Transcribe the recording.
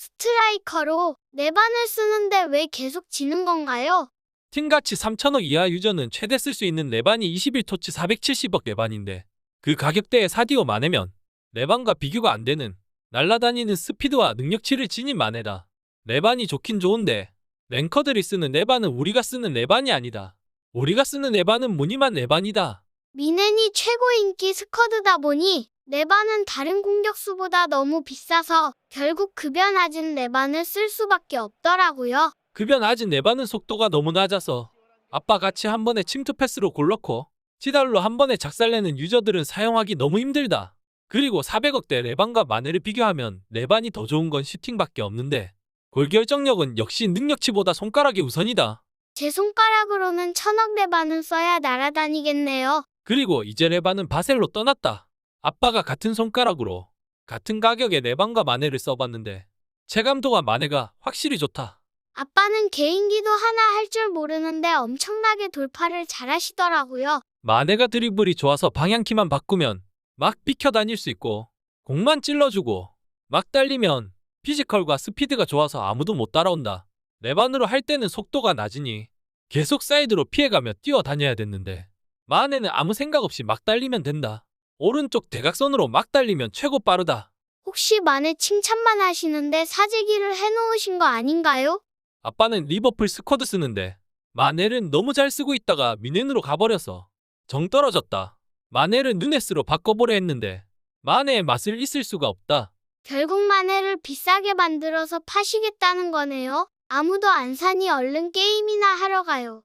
스트라이커로 네반을 쓰는데 왜 계속 지는 건가요? 팀가치 3천억 이하 유저는 최대 쓸 수 있는 레반이 21토치 470억 레반인데 그 가격대에 사디오 마네면 레반과 비교가 안 되는 날라다니는 스피드와 능력치를 지닌 마네다. 레반이 좋긴 좋은데 랭커들이 쓰는 레반은 우리가 쓰는 레반이 아니다. 우리가 쓰는 레반은 무늬만 레반이다. 미넨이 최고 인기 스쿼드다 보니 네반은 다른 공격수보다 너무 비싸서 결국 급여 낮은 네반을 쓸 수밖에 없더라고요. 급여 낮은 레반은 속도가 너무 낮아서 아빠 같이 한 번에 침투 패스로 골넣고 지달로 한 번에 작살내는 유저들은 사용하기 너무 힘들다. 그리고 400억대 레반과 마네를 비교하면 레반이 더 좋은 건 슈팅밖에 없는데 골 결정력은 역시 능력치보다 손가락이 우선이다. 제 손가락으로는 천억 네반은 써야 날아다니겠네요. 그리고 이제 레반은 바셀로 떠났다. 아빠가 같은 손가락으로 같은 가격의 레반과 마네를 써봤는데 체감도가 마네가 확실히 좋다. 아빠는 개인기도 하나 할 줄 모르는데 엄청나게 돌파를 잘하시더라고요. 마네가 드리블이 좋아서 방향키만 바꾸면 막 비켜 다닐 수 있고 공만 찔러주고 막 달리면 피지컬과 스피드가 좋아서 아무도 못 따라온다. 레반으로 할 때는 속도가 낮으니 계속 사이드로 피해가며 뛰어다녀야 됐는데 마네는 아무 생각 없이 막 달리면 된다. 오른쪽 대각선으로 막 달리면 최고 빠르다. 혹시 만에 칭찬만 하시는데 사재기를 해놓으신 거 아닌가요? 아빠는 리버풀 스쿼드 쓰는데 마넬은 너무 잘 쓰고 있다가 미넨으로 가버려서 정 떨어졌다. 마넬은 누네스로 바꿔보려 했는데 마네의 맛을 있을 수가 없다. 결국 마네를 비싸게 만들어서 파시겠다는 거네요. 아무도 안 사니 얼른 게임이나 하러 가요.